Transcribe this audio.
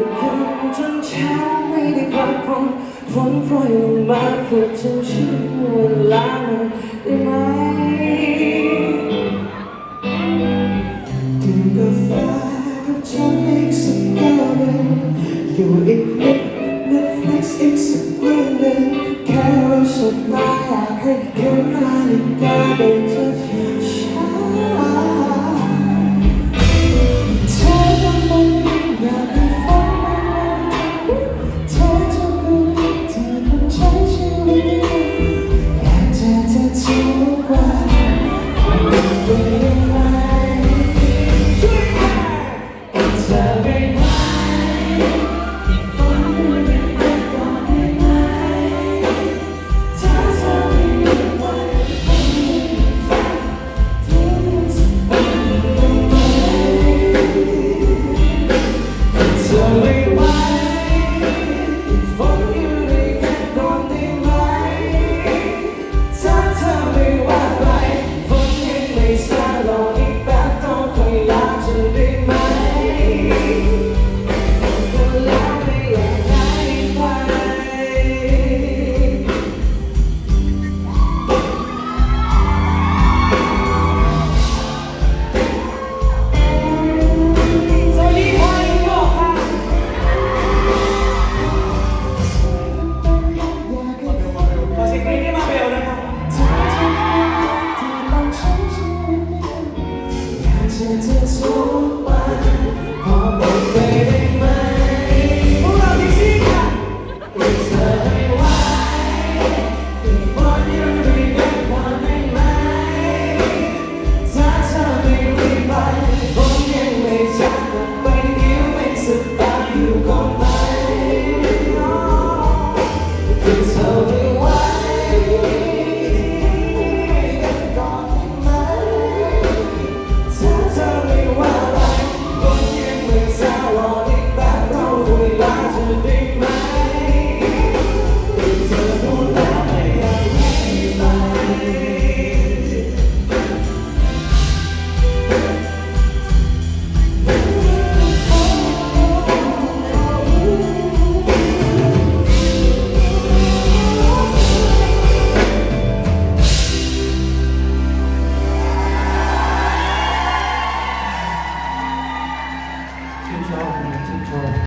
ดคุจนเช้าไม่ได้พักผ่อนฝนโปรยลงมาเพื่อจะช่วยเวลาหนึ่งได้ไหมดื่มกาแฟกับฉันอีกสักแก้วหนึ่งอยู่อีกนิด Netflix อีกสักเรื่องหนึ่งแค่เราสึกว่าอยากให้เธอมาในกาเดินเธอ เธอจะทุกไปพอไมดเว